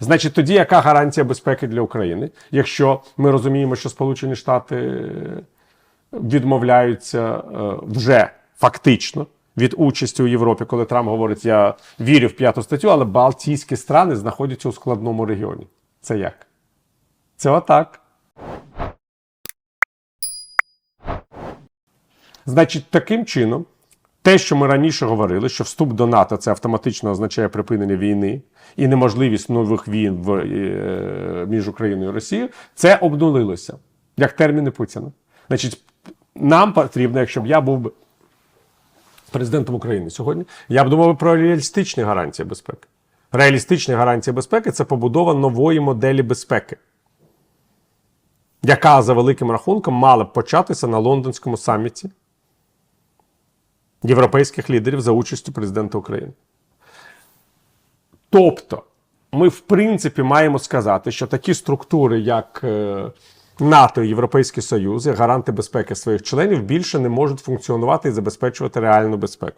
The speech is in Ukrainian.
Значить, тоді яка гарантія безпеки для України, якщо ми розуміємо, що Сполучені Штати е, відмовляються е, вже фактично від участі у Європі, коли Трамп говорить, я вірю в п'яту статтю, але Балтійські страни знаходяться у складному регіоні. Це як? Це отак. Значить, таким чином, те, що ми раніше говорили, що вступ до НАТО це автоматично означає припинення війни і неможливість нових війн в, е, між Україною і Росією, це обнулилося як терміни Путіна. Значить, нам потрібно, якщо б я був президентом України сьогодні, я б думав про реалістичні гарантії безпеки. Реалістичні гарантії безпеки це побудова нової моделі безпеки, яка за великим рахунком мала б початися на лондонському саміті європейських лідерів за участю президента України. Тобто, ми, в принципі, маємо сказати, що такі структури, як е, НАТО і Європейський Союз, гаранти безпеки своїх членів, більше не можуть функціонувати і забезпечувати реальну безпеку.